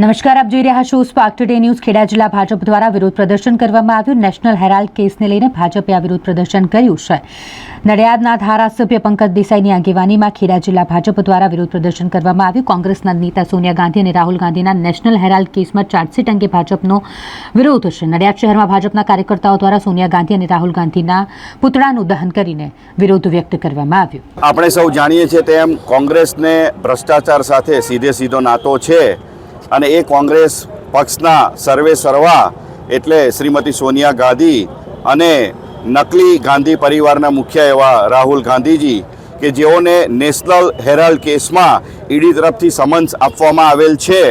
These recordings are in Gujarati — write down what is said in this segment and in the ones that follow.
નમસ્કાર, આપ જોઈ રહ્યા છો સ્પાર્ક ટુડે ન્યૂઝ ખેડા જિલ્લા ભાજપ દ્વારા વિરોધ પ્રદર્શન કરવામાં આવ્યું. નેશનલ હેરાલ્ડ કેસને લઈને ભાજપે આ વિરોધ પ્રદર્શન કર્યું છે. નડિયાદના ધારાસભ્ય પંકજ દેસાઈની આગેવાનીમાં ખેડા જિલ્લા ભાજપ દ્વારા વિરોધ પ્રદર્શન કરવામાં આવ્યું. કોંગ્રેસના નેતા સોનિયા ગાંધી અને રાહુલ ગાંધીના નેશનલ હેરાલ્ડ કેસમાં ચાર્જશીટ અંગે ભાજપનો વિરોધ છે. નડિયાદ શહેરમાં ભાજપના કાર્યકર્તાઓ દ્વારા સોનિયા ગાંધી અને રાહુલ ગાંધીના પુતળાનું દહન કરીને વિરોધ વ્યક્ત કરવામાં આવ્યો. આપણે સૌ જાણીએ છીએ તેમ કોંગ્રેસને ભ્રષ્ટાચાર સાથે સીધે સીધો નાતો છે. અને એ કોંગ્રેસ પક્ષના સર્વે સર્વા એટલે શ્રીમતી સોનિયા ગાંધી અને નકલી ગાંધી પરિવારના મુખ્ય એવા રાહુલ ગાંધીજી કે જેઓને નેશનલ હેરાલ્ડ કેસમાં ઈડી તરફથી સમન્સ આપવામાં આવેલ છે.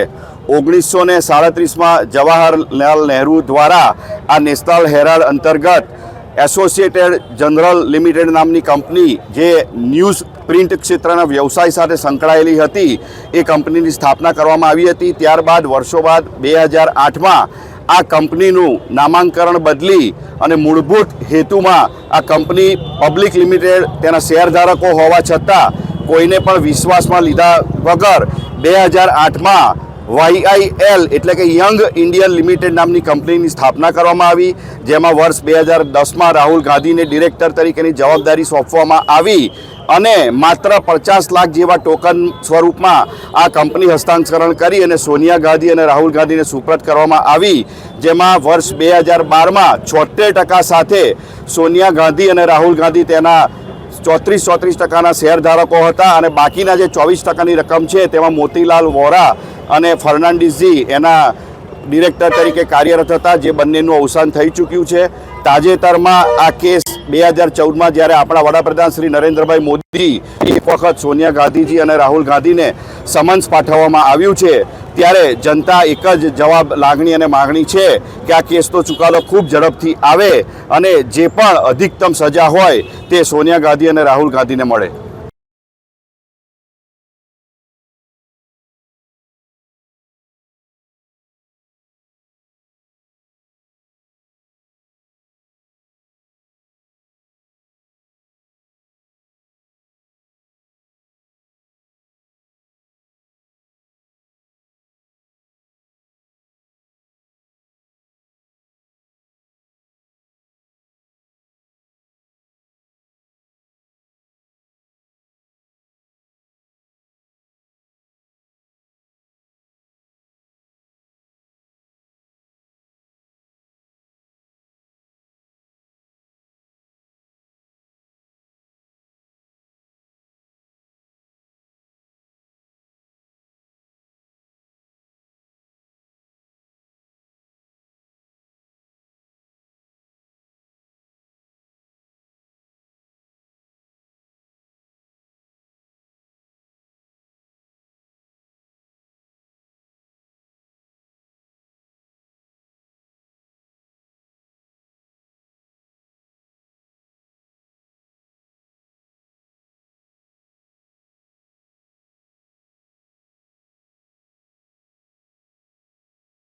ઓગણીસો ને સાડત્રીસમાં જવાહરલાલ નહેરુ દ્વારા આ નેશનલ હેરાલ્ડ અંતર્ગત એસોસિએટેડ જનરલ લિમિટેડ નામની કંપની જે ન્યૂઝ પ્રિન્ટ ક્ષેત્રના વ્યવસાય સાથે સંકળાયેલી હતી, એ કંપનીની સ્થાપના કરવામાં આવી હતી. ત્યારબાદ વર્ષો બાદ બે હજાર આઠમાં આ કંપનીનું નામાંકરણ બદલી અને મૂળભૂત હેતુમાં આ કંપની પબ્લિક લિમિટેડ તેના શેરધારકો હોવા છતાં કોઈને પણ વિશ્વાસમાં લીધા વગર બે હજાર આઠમાં વાયઆઈએલ એટલે કે યંગ ઇન્ડિયન લિમિટેડ નામની કંપનીની સ્થાપના કરવામાં આવી, જેમાં વર્ષ બે હજાર દસમાં રાહુલ ગાંધીને ડિરેક્ટર તરીકેની જવાબદારી સોંપવામાં આવી અને માત્ર પચાસ લાખ જેવા ટોકન સ્વરૂપમાં આ કંપની હસ્તાંતરણ કરી અને સોનિયા ગાંધી અને રાહુલ ગાંધીને સુપ્રત કરવામાં આવી, જેમાં વર્ષ બે હજાર બારમાં છોતેર ટકા સાથે સોનિયા ગાંધી અને રાહુલ ગાંધી તેના ચોત્રીસ ચોત્રીસ ટકાના શેરધારકો હતા અને બાકીના જે ચોવીસ ટકાની રકમ છે તેમાં મોતીલાલ વોરા અને ફર્નાન્ડિસજી એના ડિરેક્ટર તરીકે કાર્યરત હતા, જે બંનેનું અવસાન થઈ ચૂક્યું છે. તાજેતરમાં આ કેસ બે હજાર ચૌદમાં જ્યારે આપણા વડાપ્રધાન શ્રી નરેન્દ્રભાઈ મોદી એક વખત સોનિયા ગાંધીજી અને રાહુલ ગાંધીને સમન્સ પાઠવવામાં આવ્યું છે, ત્યારે જનતા એક જ જવાબ લાગણી અને માગણી છે કે આ કેસનો ચુકાદો ખૂબ ઝડપથી આવે અને જે પણ અધિકતમ સજા હોય તે સોનિયા ગાંધી અને રાહુલ ગાંધીને મળે.